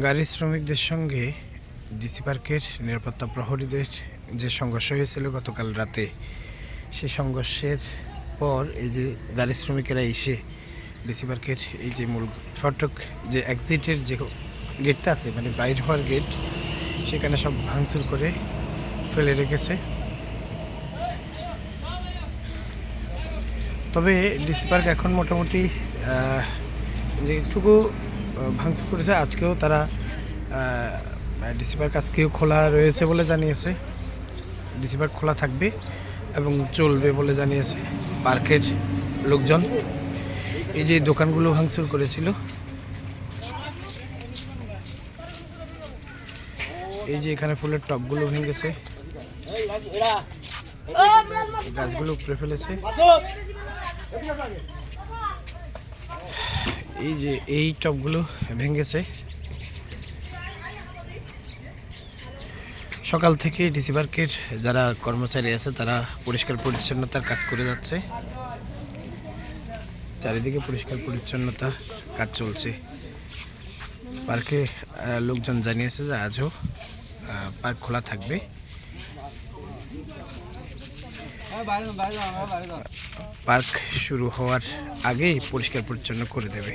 গাড়ি শ্রমিকদের সঙ্গে ডিসি পার্কের নিরাপত্তা প্রহরীদের যে সংঘর্ষ হয়েছিল গতকাল রাতে, সে সংঘর্ষের পর এই যে গাড়ি শ্রমিকেরা এসে ডিসি পার্কের এই যে মূল ফটক যে এক্সিটের যে গেটটা আছে মানে বাইর হওয়ার গেট সেখানে সব ভাঙচুর করে ফেলে রেখেছে। তবে ডিসি পার্ক এখন মোটামুটি যেটুকু ভাঙচুর করেছে। আজকেও তারা ডিসি পার্ক আজকেও খোলা রয়েছে বলে জানিয়েছে। ডিসি পার্ক খোলা থাকবে এবং চলবে বলে জানিয়েছে পার্কের লোকজন। এই যে দোকানগুলো ভাঙচুর করেছিল। এই যে এখানে ফুলের টবগুলো ভেঙেছে। গাছগুলো উপরে ফেলেছে। এই যে এই টপগুলো ভেঙেছে। সকাল থেকে ডিসি পার্কের যারা কর্মচারী আছে, তারা পরিষ্কার পরিচ্ছন্নতার কাজ করে যাচ্ছে। চারিদিকে পরিষ্কার পরিচ্ছন্নতা কাজ চলছে। পার্কে লোকজন জানিয়েছে যে আজও পার্ক খোলা থাকবে। পার্ক শুরু হওয়ার আগেই পরিষ্কার পরিচ্ছন্ন করে দেবে।